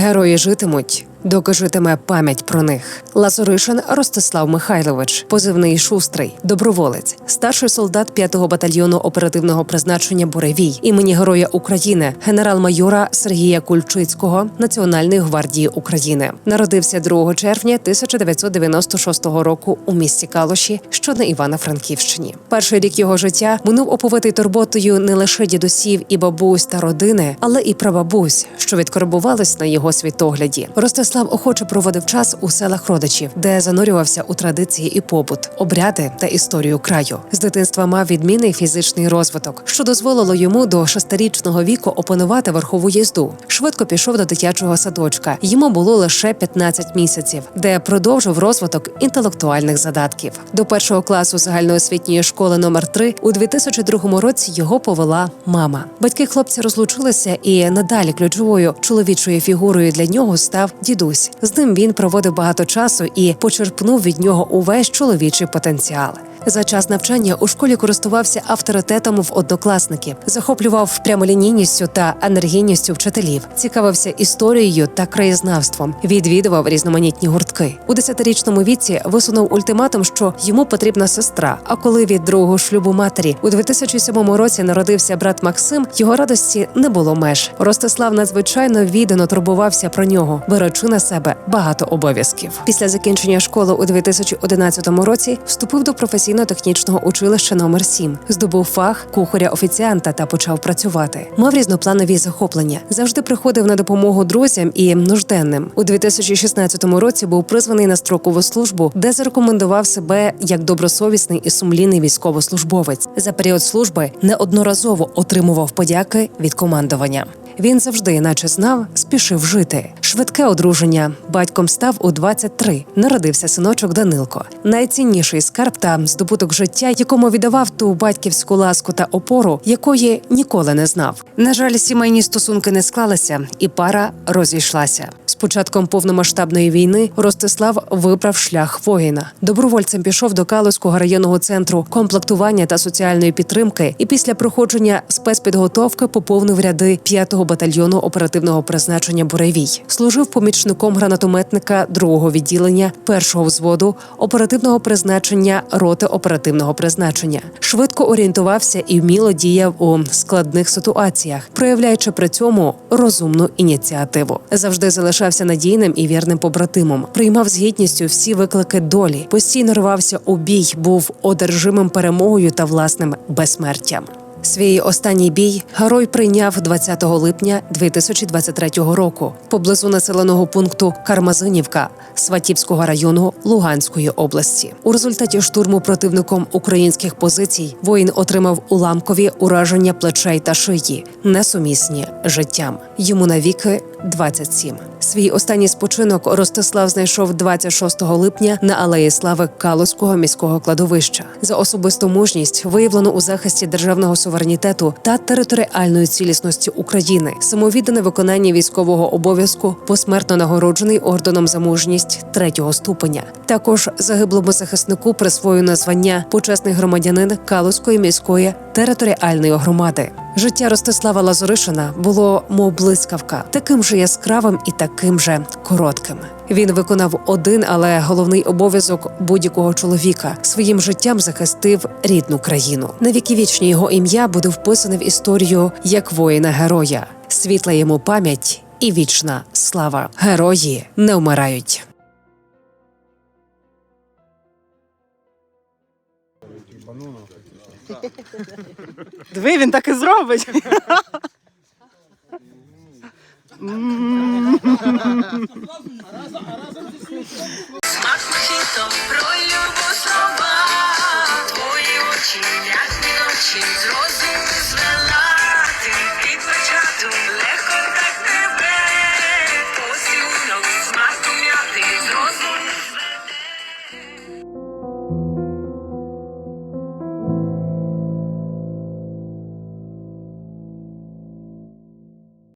Герої житимуть, доки житиме пам'ять про них. Лазоришин Ростислав Михайлович, позивний шустрий, доброволець, старший солдат 5-го батальйону оперативного призначення Буревій імені Героя України, генерал-майора Сергія Кульчицького Національної гвардії України. Народився 2 червня 1996 року у місті Калуші, що на Івано-Франківщині. Перший рік його життя минув оповитий турботою не лише дідусів і бабусь та родини, але і прабабусь, що відкорбувались на його світогляді. Ростислав охоче проводив час у селах родичів, де занурювався у традиції і побут, обряди та історію краю. З дитинства мав відмінний фізичний розвиток, що дозволило йому до шестирічного віку опанувати верхову їзду. Швидко пішов до дитячого садочка. Йому було лише 15 місяців, де продовжив розвиток інтелектуальних задатків. До першого класу загальноосвітньої школи номер 3 у 2002 році його повела мама. Батьки хлопця розлучилися, і надалі ключовою чоловічою фігурою для нього став дідусь. З ним він проводив багато часу і почерпнув від нього увесь чоловічий потенціал. За час навчання у школі користувався авторитетом в однокласників, захоплював прямолінійністю та енергійністю вчителів, цікавився історією та краєзнавством, відвідував різноманітні гуртки. У 10-річному віці висунув ультиматум, що йому потрібна сестра. А коли від другого шлюбу матері у 2007 році народився брат Максим, його радості не було меж. Ростислав надзвичайно віддано турбувався про нього, беручи на себе багато обов'язків. Після закінчення школи у 2011 році вступив до професійно-технічного училища номер 7 здобув фах кухаря-офіціанта та почав працювати. Мав різнопланові захоплення, завжди приходив на допомогу друзям і нужденним. У 2016 році був призваний на строкову службу, де зарекомендував себе як добросовісний і сумлінний військовослужбовець. За період служби неодноразово отримував подяки від командування. Він завжди, наче знав, спішив жити. Швидке одруження. Батьком став у 23. Народився синочок Данилко. Найцінніший скарб та здобуток життя, якому віддавав ту батьківську ласку та опору, якої ніколи не знав. На жаль, сімейні стосунки не склалися, і пара розійшлася. З початком повномасштабної війни Ростислав вибрав шлях воїна. Добровольцем пішов до Калузького районного центру комплектування та соціальної підтримки, і після проходження спецпідготовки поповнив ряди 5-го батальйону оперативного призначення Буревій. Служив помічником гранатометника другого відділення першого взводу оперативного призначення роти оперативного призначення. Швидко орієнтувався і вміло діяв у складних ситуаціях, проявляючи при цьому розумну ініціативу. Завжди залишався надійним і вірним побратимом. Приймав з гідністю всі виклики долі, постійно рвався у бій, був одержимим перемогою та власним безсмертям. Свій останній бій герой прийняв 20 липня 2023 року поблизу населеного пункту Кармазинівка Сватівського району Луганської області. У результаті штурму противником українських позицій воїн отримав уламкові ураження плечей та шиї, несумісні життям. Йому навіки 27. Свій останній спочинок Ростислав знайшов 26 липня на алеї слави Калузького міського кладовища за особисту мужність, виявлену у захисті державного суверенітету та територіальної цілісності України, самовіддане виконання військового обов'язку, посмертно нагороджений орденом за мужність третього ступеня. Також загиблому захиснику присвоєно звання почесний громадянин Калузької міської територіальної громади. Життя Ростислава Лазоришина було мов блискавка, таким же яскравим і таким же коротким. Він виконав один, але головний обов'язок будь-якого чоловіка своїм життям захистив рідну країну. На віки вічні його ім'я буде вписане в історію як воїна героя, світла йому пам'ять і вічна слава. Герої не вмирають. Диви, він так і зробить.